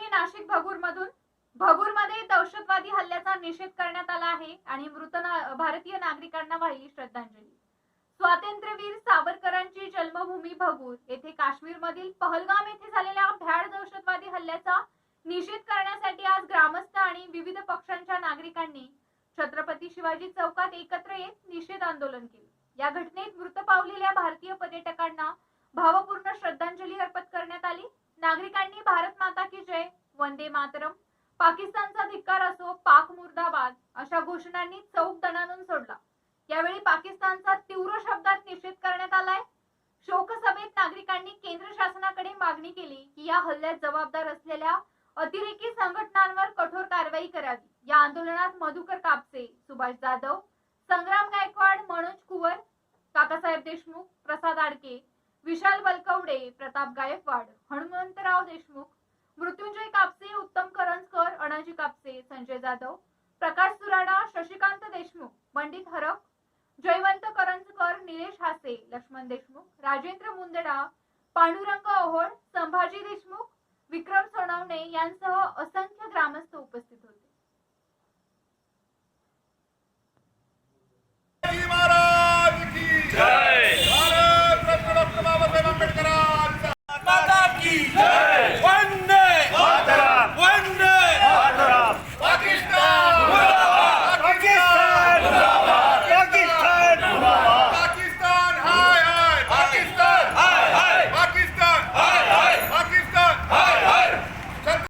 मी नाशिक भगूर मधून भगूरमध्ये दहशतवादी हल्ल्याचा निषेध करण्यात आला आहे आणि मृत ना- भारतीय नागरिकांना वाहिली श्रद्धांजली. स्वातंत्र्यवीर सावरकरांची जन्मभूमी भगूर येथे काश्मीर मधील पहलगाम येथे झालेल्या भ्याड दहशतवादी हल्ल्याचा निषेध करण्यासाठी आज ग्रामस्थ आणि विविध पक्षांच्या नागरिकांनी छत्रपती शिवाजी चौकात एकत्र येत निषेध आंदोलन केले. या घटनेत मृत पावलेल्या भारतीय पर्यटकांना भावपूर्ण श्रद्धांजली अर्पण करण्यात आली. नागरिकांनी भारत माता की जय वंदे मातरम पाकिस्तानचा धिक्कार असो पाक मुर्दाबाद अशा घोषणांनी चौक दणानून सोडला. यावेळी पाकिस्तानचा तीव्र शब्दात निषेध करण्यात आलाय. शोकसभेत नागरिकांनी केंद्र शासनाकडे मागणी केली की या हल्ल्यात जबाबदार असलेल्या अतिरेकी संघटनांवर कठोर कारवाई करावी. या आंदोलनात मधुकर कापसे सुभाष जाधव संग्राम गायकवाड मनोज कुवर काकासाहेब देशमुख प्रसाद आडके विशाल बलकवडे प्रताप गायकवाड हनुमान देशमुख मृत्युंजय कापसे उत्तम करंजकर अनाजी कापसे संजय जाधव प्रकाश सुराडा शशिकांत देशमुख पंडित हरक जयवंत करंजकर निलेश हासे लक्ष्मण देशमुख राजेंद्र मुंदडा पांडुरंग ओहोळ संभाजी देशमुख विक्रम सोनवणे यांसह असंख्य ग्रामस्थ उपस्थित होते.